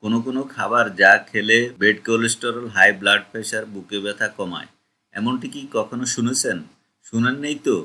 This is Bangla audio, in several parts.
কোনো কোনো খাবার যা খেলে bad cholesterol, high blood pressure বুকে ব্যথা কমায়। এমনটি কি কখনো শুনেছেন? শুনেন নেই তো?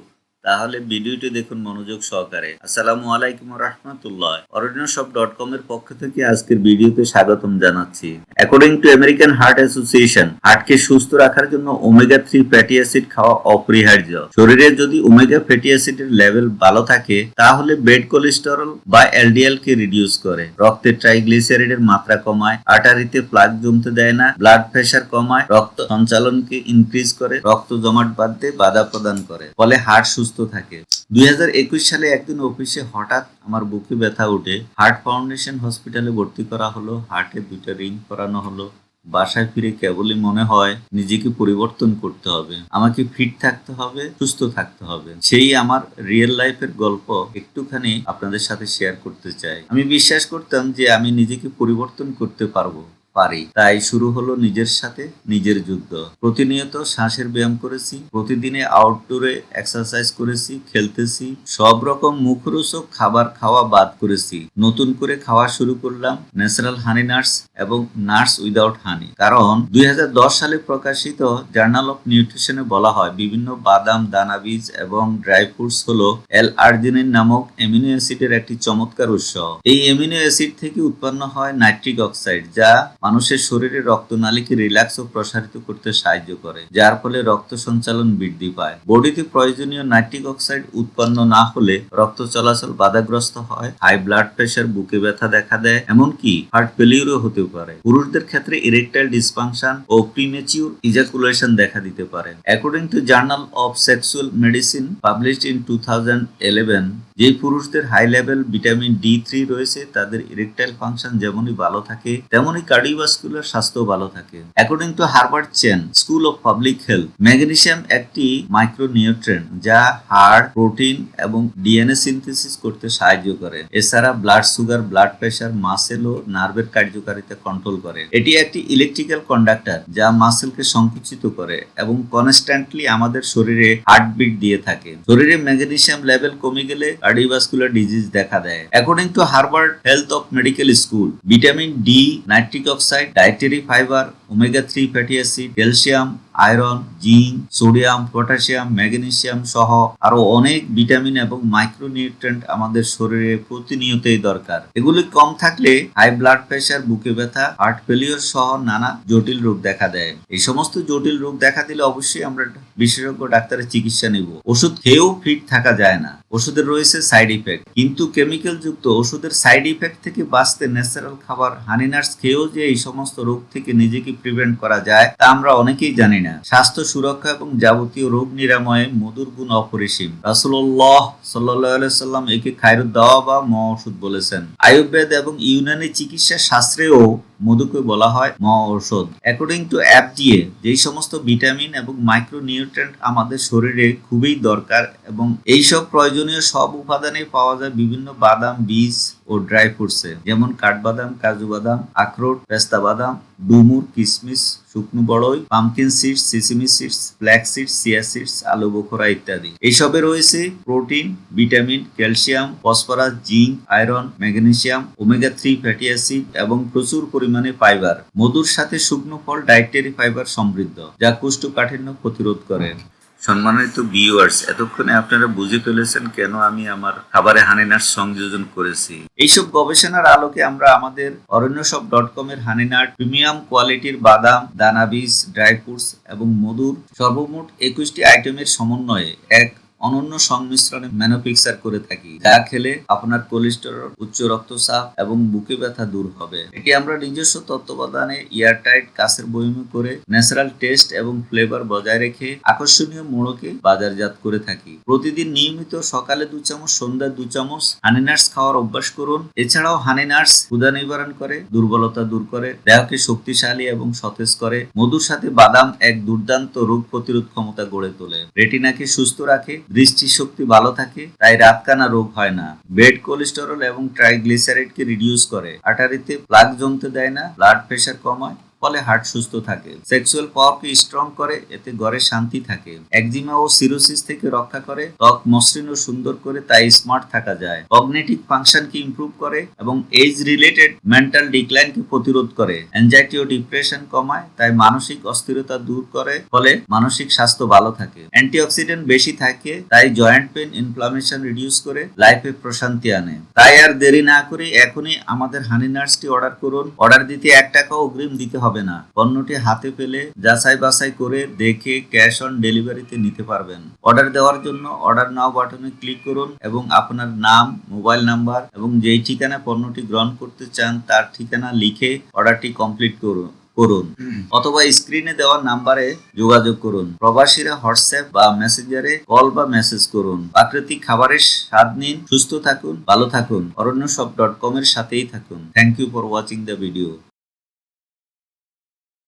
তাহলে ভিডিওটি দেখুন মনোযোগ সহকারে। আসসালামু আলাইকুম রহমতুল্লাহ অরণ্য সব ডট কম এর পক্ষ থেকে আজকের ভিডিওতে স্বাগতম জানাচ্ছি। According to American Heart Association হার্টকে সুস্থ রাখার জন্য ওমেগা থ্রি ফ্যাটি অ্যাসিড খাওয়া অপরিহার্য। শরীরে যদি ওমেগা ফ্যাটি অ্যাসিডের লেভেল ভালো থাকে, তাহলে বেড কোলেস্টেরল বা এলডিএল কে রিডিউস করে। রক্তে ট্রাইগ্লিসারিডের মাত্রা কমায় আটারিতে প্লাগ জমতে দেয় না ব্লাড প্রেশার কমায়, রক্ত সঞ্চালনকে ইনক্রিজ করে, রক্ত জমাট বাঁধতে বাধা প্রদান করে। ফলে হার্ট সুস্থ থাকে। দুই সালে একদিন অফিসে হঠাৎ আমার বুকে ব্যথা উঠে হার্ট ফাউন্ডেশন হসপিটালে ভর্তি করা হলো, হার্টে দুইটা রিং করানো হলো। বাসায় ফিরে কেবলই মনে হয় নিজেকে পরিবর্তন করতে হবে। আমাকে ফিট থাকতে হবে, সুস্থ থাকতে হবে। সেই আমার রিয়েল লাইফের গল্প একটুখানি আপনাদের সাথে শেয়ার করতে চাই। আমি বিশ্বাস করতাম যে আমি নিজেকে পরিবর্তন করতে পারব। পারি। তাই শুরু হলো নিজের সাথে নিজের যুদ্ধ। প্রতিনিয়ত শ্বাসের ব্যায়াম করেছি, প্রতিদিনে আউটডোরে এক্সারসাইজ করেছি, খেলতেছি, সব রকম মুখরোচক খাবার খাওয়া বাদ করেছি। নতুন করে খাওয়া শুরু করলাম ন্যাচারাল হানি নাটস এবং নার্স উইদাউট হানি কারণ দুই হাজার দশ সালে প্রকাশিত জার্নাল অফ নিউট্রিশনে বলা হয়, বিভিন্ন বাদাম, দানা বীজ এবং ড্রাই ফ্রুটস হলো এল আর্জিনিন নামক অ্যামিনো অ্যাসিডের একটি চমৎকার উৎস। এই অ্যামিনো অ্যাসিড থেকে উৎপন্ন হয় নাইট্রিক অক্সাইড যা মানুষের শরীরে রক্তনালীকে রিল্যাক্স ও প্রসারিত করতে সাহায্য করে, যার ফলে রক্ত সঞ্চালন বৃদ্ধি পায়। বডিতে প্রয়োজনীয় নাইট্রিক অক্সাইড উৎপন্ন না হলে রক্ত চলাচল বাধাগ্রস্ত হয়, হাই ব্লাড প্রেশার, বুকে ব্যথা দেখা দেয়, এমনকি হার্ট ফেলিউরও হতে পারে। পুরুষদের ক্ষেত্রে ইরেকটাইল ডিসফাংশন ও প্রিমেচিউর ইজাকুলেশন দেখা দিতে পারে। According to journal of sexual medicine published in two যে পুরুষদের high level vitamin D three রয়েছে, তাদের ইরেকটাইল ফাংশন যেমনই ভালো থাকে, তেমনই কার্ডিওভাস্কুলার স্বাস্থ্য ভালো থাকে। According to Harvard Chan School of Public Health magnesium একটি মাইক্রোনিউট্রেন যা হাড় প্রোটিন এবং ডিএনএ সিনথেসিস করতে সাহায্য করে। এছাড়া blood sugar blood pressure muscle ও নার্ভের কার্যকারিতা কন্ট্রোল করে। এটি একটি ইলেকট্রিক্যাল কন্ডাক্টর যা মাসেলকে সংকুচিত করে এবং কনস্ট্যান্টলি আমাদের শরীরে হার্টবিট দিয়ে থাকে। শরীরে ম্যাগনেসিয়াম লেভেল কমে গেলে কার্ডিওভাস্কুলার ডিজিজ দেখা দেয়। According to Harvard health of medical school vitamin D nitric oxide dietary fibre omega three fatty acid calcium iron, zinc, sodium, potassium, magnesium সহ আরও অনেক ভিটামিন এবং মাইক্রোনিউট্রেন্ট আমাদের শরীরে প্রতিনিয়তই দরকার। এগুলি কম থাকলে হাই ব্লাড প্রেশার বুকে ব্যথা, হার্ট ফেলিওর সহ নানা জটিল রোগ দেখা দেয়। এই সমস্ত জটিল রোগ দেখা দিলে অবশ্যই আমরা বিশেষজ্ঞ ডাক্তারের চিকিৎসা নিব। ওষুধ খেয়েও ফিট থাকা যায় না। ওষুধের রয়েছে সাইড ইফেক্ট। কিন্তু কেমিক্যাল যুক্ত ওষুধের সাইড ইফেক্ট থেকে বাঁচতে ন্যাচারাল খাবার হানি নাটস খেয়েও যে এই সমস্ত রোগ থেকে নিজেকে প্রিভেন্ট করা যায়, তা আমরা অনেকেই জানি না। স্বাস্থ্য সুরক্ষা এবং যাবতীয় রোগ নিরাময়ে মধুর গুণ অপরিসীম। রাসুল্লাহ সাল্লাহ সাল্লাম একে খায়রুদ দাওয়া বা মহা ওষুধ বলেছেন। আয়ুর্বেদ এবং ইউনানি চিকিৎসা শাস্ত্রেও মধুকে বলা হয় মহা ঔষধ অ্যাকর্ডিং টু অ্যাপডিএ যেই সমস্ত ভিটামিন এবং মাইক্রোনিউট্রেন্ট আমাদের শরীরে খুবই দরকার এবং এইসব প্রয়োজনীয় সব উপাদানে পাওয়া যায় বিভিন্ন বাদাম, বীজ ও ড্রাই ফ্রুটসে, যেমন কাঠবাদাম, কাজু বাদাম, আখরোট, পেস্তা বাদাম, ডুমুর কিশমিশ শুকনো বড়ই, pumpkin seeds sesame seeds, black seeds chia seeds, আলু বোখরা ইত্যাদি। এইসবে রয়েছে protein, vitamin, calcium, phosphorus, zinc, iron, magnesium, omega three fatty acid এবং প্রচুর পরিমাণে ফাইবার। মধুর সাথে শুকনো ফল ডায়েটারি ফাইবার সমৃদ্ধ, যা কোষ্ঠকাঠিন্য প্রতিরোধ করে। সম্মানিত ভিউয়ার্স এতক্ষণে আপনারা বুঝে ফেলেছেন কেন আমি আমার খাবারে হানিনাট সংযোজন করেছি। এইসব গবেষণার আলোকে আমরা আমাদের অরণ্যসব ডট কম এর হানিনাট প্রিমিয়াম কোয়ালিটির বাদাম, দানা বীজ ড্রাই ফ্রুটস এবং মধুর সর্বমোট একুশটি আইটেমের সমন্বয়ে এক অনন্য সংমিশ্রণে ম্যানোপিক্সার করে থাকি। যা খেলে আপনার কোলেস্টেরল, উচ্চ রক্তচাপ এবং বুকে ব্যথা দূর হবে। এটি আমরা নিজস্ব তত্ত্বাবধানে এয়ারটাইট কাছের বয়মে করে ন্যাচারাল টেস্ট এবং ফ্লেভার বজায় রেখে আকর্ষণীয় মোড়কে বাজারজাত করে থাকি। প্রতিদিন নিয়মিত সকালে দু চামচ, সন্ধ্যায় দু চামচ হানি নাটস খাওয়ার অভ্যাস করুন। এছাড়াও হানি নাটস ক্ষুধা নিবারণ করে, দুর্বলতা দূর করে, দেহকে শক্তিশালী এবং সতেজ করে, মধুর সাথে বাদাম এক দুর্দান্ত রোগ প্রতিরোধ ক্ষমতা গড়ে তোলে। রেটিনাকে সুস্থ রাখে দৃষ্টিশক্তি ভালো থাকে, তাই রাতকানা রোগ হয় না। বেড কোলেস্টেরল এবং ট্রাইগ্লিসারাইডকে রিডিউস করে। আটারিতে প্লাগ জমতে দেয় না ব্লাড প্রেশার কমায় ফলে হার্ট সুস্থ থাকে। সেক্সুয়াল পাওয়ারকে স্ট্রং করে, এতে গড়ে শান্তি থাকে। একজিমা ও সিরোসিস থেকে রক্ষা করে, ত্বক মসৃণ ও সুন্দর করে তাই স্মার্ট থাকা যায়। কগনেটিভ ফাংশনকে ইমপ্রুভ করে এবং এজ রিলেটেড মেন্টাল ডিক্লাইনকে প্রতিরোধ করে। অ্যাংজাইটি ও ডিপ্রেশন কমায়, তাই মানসিক অস্থিরতা দূর করে, ফলে মানসিক স্বাস্থ্য ভালো থাকে। অ্যান্টিঅক্সিডেন্ট বেশি থাকে, তাই জয়েন্ট পেন ইনফ্লামেশন রিডিউস করে লাইফে প্রশান্তি আনে। তাই আর দেরি না করে এখনই আমাদের হানি নার্সটি অর্ডার করুন। অর্ডার দিতে এক টাকা অগ্রিম দিতে হবে না। পণ্যটি হাতে পেলে যাচাই বাছাই করে দেখে ক্যাশ অন ডেলিভারিতে নিতে পারবেন। অর্ডার দেওয়ার জন্য অর্ডার নাও বাটনে ক্লিক করুন এবং আপনার নাম, মোবাইল নাম্বার এবং যেই ঠিকানা পণ্যটি গ্রহণ করতে চান তার ঠিকানা লিখে অর্ডারটি কমপ্লিট করুন করুন। অথবা স্ক্রিনে দেওয়া নাম্বারে যোগাযোগ করুন। প্রবাসীরা হোয়াটসঅ্যাপ বা মেসেঞ্জারে কল বা মেসেজ করুন। প্রাকৃতিক খাবারের স্বাদ নিন, সুস্থ থাকুন, ভালো থাকুন। অরণ্য সব ডট কম এর সাথেই থাকুন। Thank you for watching the video